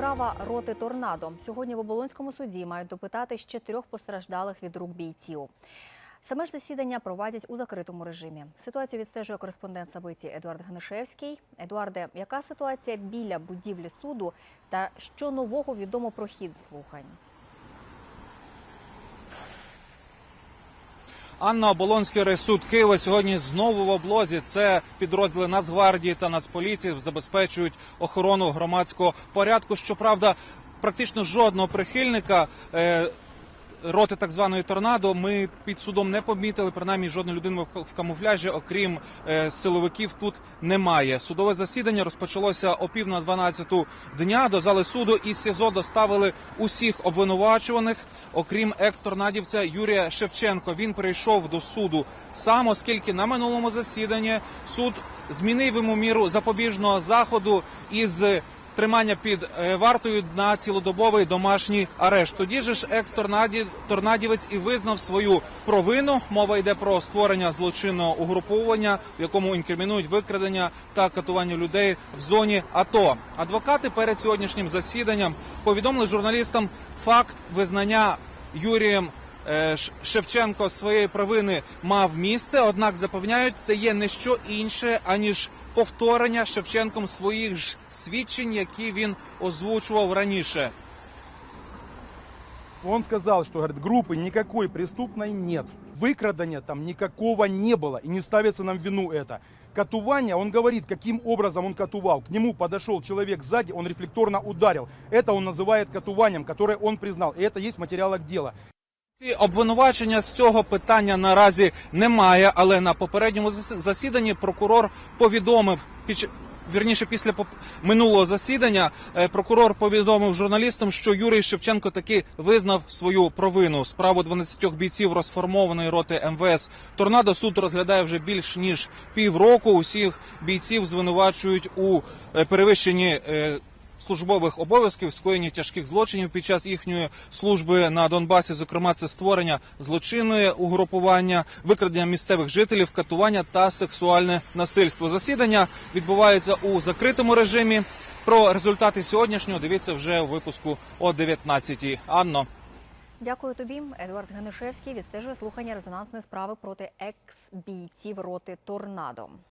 Справа роти торнадо. Сьогодні в Оболонському суді мають допитати ще трьох постраждалих від рук бійців. Саме ж засідання проводять у закритому режимі. Ситуацію відстежує кореспондент Сабиті Едуард Гнишевський. Едуарде, яка ситуація біля будівлі суду та що нового відомо про хід слухань? Анна Оболонський райсуд Києва сьогодні знову в облозі. Це підрозділи Нацгвардії та Нацполіції забезпечують охорону громадського порядку. Щоправда, практично жодного прихильника. Е, Роти так званої торнадо ми під судом не помітили. Принаймні жодної людини в камуфляжі, окрім е, силовиків, тут немає. Судове засідання розпочалося о пів на 12 дня. До зали суду із СІЗО доставили усіх обвинувачуваних, окрім екс-торнадівця Юрія Шевченко. Він прийшов до суду сам, оскільки на минулому засіданні суд змінив йому міру запобіжного заходу із тримання під е, вартою на цілодобовий домашній арешт. Тоді же ж екс-торнадівець і визнав свою провину. Мова йде про створення злочинного угруповання, в якому інкримінують викрадення та катування людей в зоні АТО. Адвокати перед сьогоднішнім засіданням повідомили журналістам факт визнання Юрієм Шевченко своєї провини мав місце. Однак запевняють, це є не що інше аніж повторення Шевченком своїх ж свідчень, які він озвучував раніше. Он сказал, что говорит, группы никакой преступной нет. Выкрадания там никакого не было. И не ставится нам в вину это. Катувание, он говорит, каким образом он катувал. К нему подошел человек сзади, он рефлекторно ударил. Это он называет катуванием, которое он признал. И это есть в материалах дела. Ці обвинувачення з цього питання наразі немає, але на попередньому зас- засіданні прокурор повідомив під вірніше після минулого засідання е, прокурор повідомив журналістам, що Юрій Шевченко таки визнав свою провину. Справу 12 бійців розформованої роти МВС Торнадо суд розглядає вже більш ніж півроку. Усіх бійців звинувачують у е, перевищенні. Службових обов'язків, скоєнні тяжких злочинів під час їхньої служби на Донбасі. Зокрема, це створення злочинної угрупування, викрадення місцевих жителів, катування та сексуальне насильство. Засідання відбувається у закритому режимі. Про результати сьогоднішнього дивіться вже у випуску о 19-й. Анно. Дякую тобі. Едуард Гнишевський відстежує слухання резонансної справи проти екс-бійців роти торнадо.